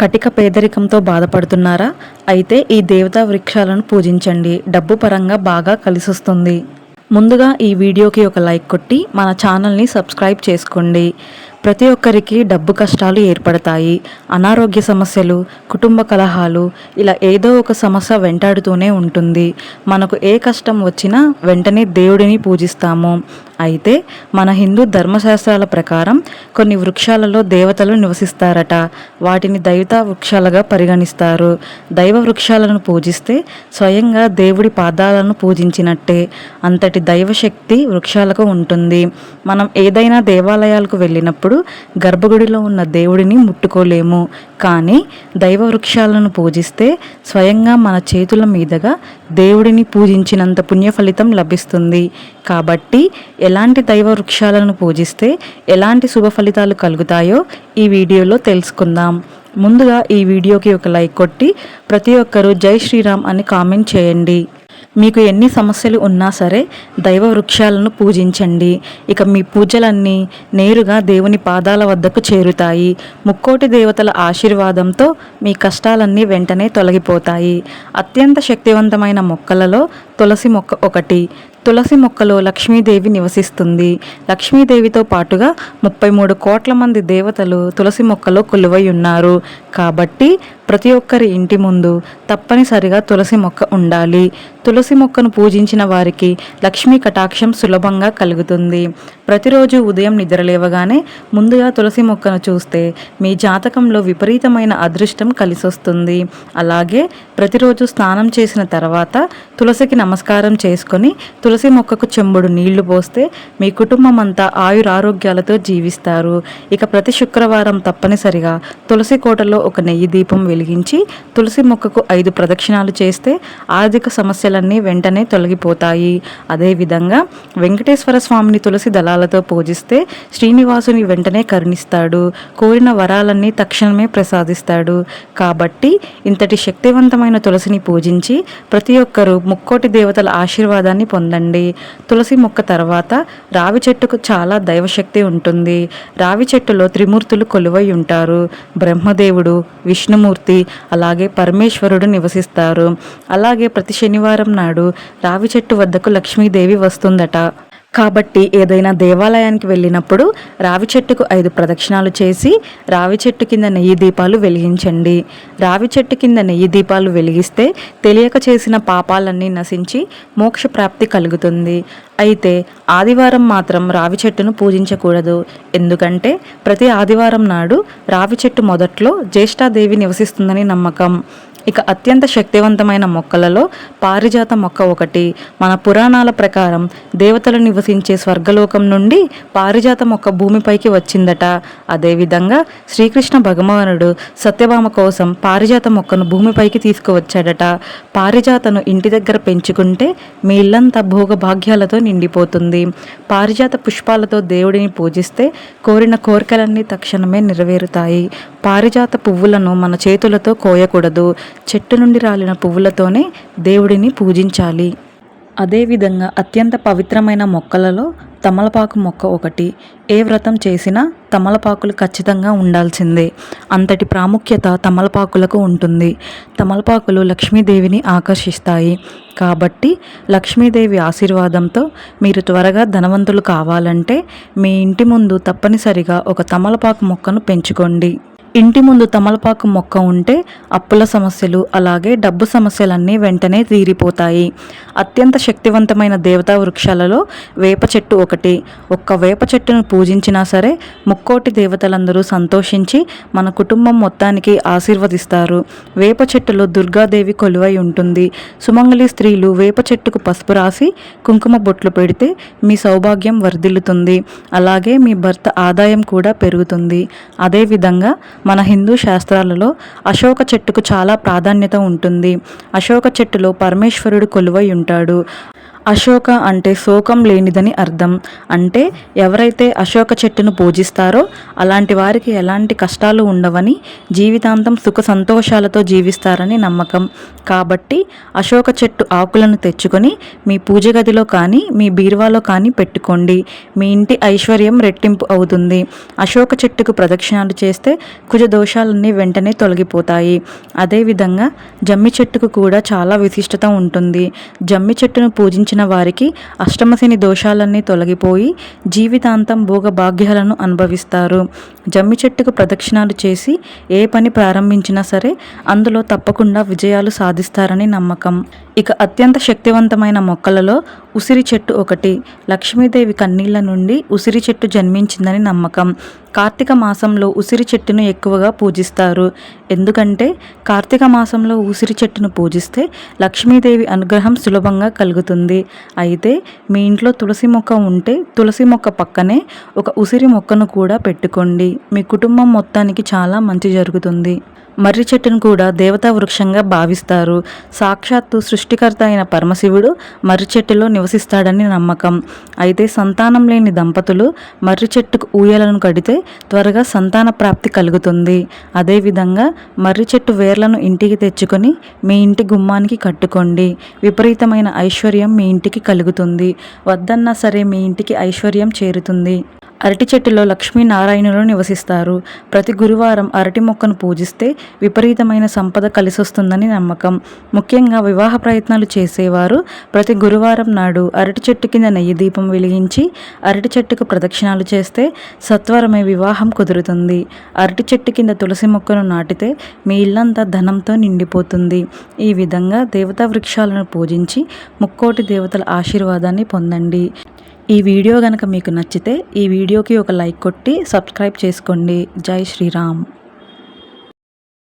కటిక పేదరికంతో బాధపడుతున్నారా? అయితే ఈ దేవతా వృక్షాలను పూజించండి. డబ్బు పరంగా బాగా కలిసొస్తుంది. ముందుగా ఈ వీడియోకి ఒక లైక్ కొట్టి మన ఛానల్ని సబ్స్క్రైబ్ చేసుకోండి. ప్రతి ఒక్కరికి డబ్బు కష్టాలు ఏర్పడతాయి. అనారోగ్య సమస్యలు కుటుంబ కలహాలు ఇలా ఏదో ఒక సమస్య వెంటాడుతూనే ఉంటుంది. మనకు ఏ కష్టం వచ్చినా వెంటనే దేవుడిని పూజిస్తాము. అయితే మన హిందూ ధర్మశాస్త్రాల ప్రకారం కొన్ని వృక్షాలలో దేవతలు నివసిస్తారట. వాటిని దైవతా వృక్షాలుగా పరిగణిస్తారు. దైవ వృక్షాలను పూజిస్తే స్వయంగా దేవుడి పాదాలను పూజించినట్టే అంతటి దైవశక్తి వృక్షాలకు ఉంటుంది. మనం ఏదైనా దేవాలయాలకు వెళ్ళినప్పుడు గర్భగుడిలో ఉన్న దేవుడిని ముట్టుకోలేము. కానీ దైవ వృక్షాలను పూజిస్తే స్వయంగా మన చేతుల మీదుగా దేవుడిని పూజించినంత పుణ్య ఫలితం లభిస్తుంది. కాబట్టి ఎలాంటి దైవ వృక్షాలను పూజిస్తే ఎలాంటి శుభ ఫలితాలు కలుగుతాయో ఈ వీడియోలో తెలుసుకుందాం. ముందుగా ఈ వీడియోకి ఒక లైక్ కొట్టి ప్రతి ఒక్కరూ జై శ్రీరామ్ అని కామెంట్ చేయండి. మీకు ఎన్ని సమస్యలు ఉన్నా సరే దైవ వృక్షాలను పూజించండి. ఇక మీ పూజలన్నీ నేరుగా దేవుని పాదాల వద్దకు చేరుతాయి. ముక్కోటి దేవతల ఆశీర్వాదంతో మీ కష్టాలన్నీ వెంటనే తొలగిపోతాయి. అత్యంత శక్తివంతమైన మొక్కలలో తులసి మొక్క ఒకటి. తులసి మొక్కలో లక్ష్మీదేవి నివసిస్తుంది. లక్ష్మీదేవితో పాటుగా ముప్పై మూడు కోట్ల మంది దేవతలు తులసి మొక్కలో కొలువై ఉన్నారు. కాబట్టి ప్రతి ఒక్కరి ఇంటి ముందు తప్పనిసరిగా తులసి మొక్క ఉండాలి. తులసి మొక్కను పూజించిన వారికి లక్ష్మీ కటాక్షం సులభంగా కలుగుతుంది. ప్రతిరోజు ఉదయం నిద్రలేవగానే ముందుగా తులసి మొక్కను చూస్తే మీ జాతకంలో విపరీతమైన అదృష్టం కలిసొస్తుంది. అలాగే ప్రతిరోజు స్నానం చేసిన తర్వాత తులసికి నమస్కారం చేసుకొని తులసి మొక్కకు చెంబుడు నీళ్ళు పోస్తే మీ కుటుంబం అంతా ఆయురారోగ్యాలతో జీవిస్తారు. ఇక ప్రతి శుక్రవారం తప్పనిసరిగా తులసి కోటలో ఒక నెయ్యి దీపం వెలిగించి తులసి మొక్కకు ఐదు ప్రదక్షిణాలు చేస్తే ఆర్థిక సమస్యలన్నీ వెంటనే తొలగిపోతాయి. అదేవిధంగా వెంకటేశ్వర స్వామిని తులసి దళాలతో పూజిస్తే శ్రీనివాసుని వెంటనే కరుణిస్తాడు. కోరిన వరాలన్నీ తక్షణమే ప్రసాదిస్తాడు. కాబట్టి ఇంతటి శక్తివంతమైన తులసిని పూజించి ప్రతి ఒక్కరూ ముక్కోటి దేవతల ఆశీర్వాదాన్ని పొందండి. తులసి మొక్క తర్వాత రావి చెట్టుకు చాలా దైవశక్తి ఉంటుంది. రావి చెట్టులో త్రిమూర్తులు కొలువై ఉంటారు. బ్రహ్మదేవుడు విష్ణుమూర్తి అలాగే పరమేశ్వరుడు నివసిస్తారు. అలాగే ప్రతి శనివారం నాడు రావి చెట్టు వద్దకు లక్ష్మీదేవి వస్తుందట. కాబట్టి ఏదైనా దేవాలయానికి వెళ్ళినప్పుడు రావి చెట్టుకు ఐదు ప్రదక్షిణాలు చేసి రావి చెట్టు కింద నెయ్యి దీపాలు వెలిగించండి. రావి చెట్టు కింద నెయ్యి దీపాలు వెలిగిస్తే తెలియక చేసిన పాపాలన్నీ నశించి మోక్ష ప్రాప్తి కలుగుతుంది. అయితే ఆదివారం మాత్రం రావి చెట్టును పూజించకూడదు. ఎందుకంటే ప్రతి ఆదివారం నాడు రావి చెట్టు మొదట్లో జ్యేష్ఠాదేవి నివసిస్తుందని నమ్మకం. ఇక అత్యంత శక్తివంతమైన మొక్కలలో పారిజాత మొక్క ఒకటి. మన పురాణాల ప్రకారం దేవతలు నివసించే స్వర్గలోకం నుండి పారిజాత మొక్క భూమిపైకి వచ్చిందట. అదేవిధంగా శ్రీకృష్ణ భగవానుడు సత్యభామ కోసం పారిజాత మొక్కను భూమిపైకి తీసుకువచ్చాడట. పారిజాతను ఇంటి దగ్గర పెంచుకుంటే మీ ఇల్లంతా భోగభాగ్యాలతో నిండిపోతుంది. పారిజాత పుష్పాలతో దేవుడిని పూజిస్తే కోరిన కోరికలన్నీ తక్షణమే నెరవేరుతాయి. పారిజాత పువ్వులను మన చేతులతో కోయకూడదు. చెట్టు నుండి రాలిన పువ్వులతోనే దేవుడిని పూజించాలి. అదేవిధంగా అత్యంత పవిత్రమైన మొక్కలలో తమలపాకు మొక్క ఒకటి. ఏ వ్రతం చేసినా తమలపాకులు ఖచ్చితంగా ఉండాల్సిందే. అంతటి ప్రాముఖ్యత తమలపాకులకు ఉంటుంది. తమలపాకులు లక్ష్మీదేవిని ఆకర్షిస్తాయి. కాబట్టి లక్ష్మీదేవి ఆశీర్వాదంతో మీరు త్వరగా ధనవంతులు కావాలంటే మీ ఇంటి ముందు తప్పనిసరిగా ఒక తమలపాకు మొక్కను పెంచుకోండి. ఇంటి ముందు తమలపాకు మొక్క ఉంటే అప్పుల సమస్యలు అలాగే డబ్బు సమస్యలన్నీ వెంటనే తీరిపోతాయి. అత్యంత శక్తివంతమైన దేవతా వృక్షాలలో వేప చెట్టు ఒకటి. ఒక్క వేప చెట్టును పూజించినా సరే ముక్కోటి దేవతలందరూ సంతోషించి మన కుటుంబం మొత్తానికి ఆశీర్వదిస్తారు. వేప చెట్టులో దుర్గాదేవి కొలువై ఉంటుంది. సుమంగళి స్త్రీలు వేప చెట్టుకు పసుపు రాసి కుంకుమ బొట్లు పెడితే మీ సౌభాగ్యం వర్ధిల్లుతుంది. అలాగే మీ భర్త ఆదాయం కూడా పెరుగుతుంది. అదేవిధంగా మన హిందూ శాస్త్రాలలో అశోక చెట్టుకు చాలా ప్రాధాన్యత ఉంటుంది. అశోక చెట్టులో పరమేశ్వరుడు కొలువై ఉంటాడు. అశోక అంటే శోకం లేనిదని అర్థం. అంటే ఎవరైతే అశోక చెట్టును పూజిస్తారో అలాంటి వారికి ఎలాంటి కష్టాలు ఉండవని జీవితాంతం సుఖ సంతోషాలతో జీవిస్తారని నమ్మకం. కాబట్టి అశోక చెట్టు ఆకులను తెచ్చుకొని మీ పూజ గదిలో కానీ మీ బీరువాలో కానీ పెట్టుకోండి. మీ ఇంటి ఐశ్వర్యం రెట్టింపు అవుతుంది. అశోక చెట్టుకు ప్రదక్షిణాలు చేస్తే కుజ దోషాలన్నీ వెంటనే తొలగిపోతాయి. అదేవిధంగా జమ్మి చెట్టుకు కూడా చాలా విశిష్టత ఉంటుంది. జమ్మి చెట్టును పూజించిన వారికి అష్టమశని దోషాలన్నీ తొలగిపోయి జీవితాంతం భోగభాగ్యాలను అనుభవిస్తారు. జమ్మి చెట్టుకు ప్రదక్షిణాలు చేసి ఏ పని ప్రారంభించినా సరే అందులో తప్పకుండా విజయాలు సాధిస్తారని నమ్మకం. ఇక అత్యంత శక్తివంతమైన మొక్కలలో ఉసిరి చెట్టు ఒకటి. లక్ష్మీదేవి కన్నీళ్ళ నుండి ఉసిరి చెట్టు జన్మించిందని నమ్మకం. కార్తీక మాసంలో ఉసిరి చెట్టును ఎక్కువగా పూజిస్తారు. ఎందుకంటే కార్తీక మాసంలో ఉసిరి చెట్టును పూజిస్తే లక్ష్మీదేవి అనుగ్రహం సులభంగా కలుగుతుంది. అయితే మీ ఇంట్లో తులసి మొక్క ఉంటే తులసి మొక్క పక్కనే ఒక ఉసిరి మొక్కను కూడా పెట్టుకోండి. మీ కుటుంబం మొత్తానికి చాలా మంచి జరుగుతుంది. మర్రి చెట్టును కూడా దేవతా వృక్షంగా భావిస్తారు. సాక్షాత్తు సృష్టికర్త అయిన పరమశివుడు మర్రి చెట్టులో నివసిస్తాడని నమ్మకం. అయితే సంతానం లేని దంపతులు మర్రి చెట్టుకు ఊయలను కడితే త్వరగా సంతాన ప్రాప్తి కలుగుతుంది. అదేవిధంగా మర్రి చెట్టు వేర్లను ఇంటికి తెచ్చుకొని మీ ఇంటి గుమ్మానికి కట్టుకోండి. విపరీతమైన ఐశ్వర్యం మీ ఇంటికి కలుగుతుంది. వద్దన్నా సరే మీ ఇంటికి ఐశ్వర్యం చేరుతుంది. అరటి చెట్టులో లక్ష్మీనారాయణులు నివసిస్తారు. ప్రతి గురువారం అరటి మొక్కను పూజిస్తే విపరీతమైన సంపద కలిసొస్తుందని నమ్మకం. ముఖ్యంగా వివాహ ప్రయత్నాలు చేసేవారు ప్రతి గురువారం నాడు అరటి చెట్టు కింద నెయ్యి దీపం వెలిగించి అరటి చెట్టుకు ప్రదక్షిణాలు చేస్తే సత్వరమే వివాహం కుదురుతుంది. అరటి చెట్టు కింద తులసి మొక్కను నాటితే మీ ఇల్లంతా ధనంతో నిండిపోతుంది. ఈ విధంగా దేవతా వృక్షాలను పూజించి ముక్కోటి దేవతల ఆశీర్వాదాన్ని పొందండి. ఈ వీడియో కనుక మీకు నచ్చితే ఈ వీడియోకి ఒక లైక్ కొట్టి సబ్స్క్రైబ్ చేసుకోండి. జై శ్రీరామ్.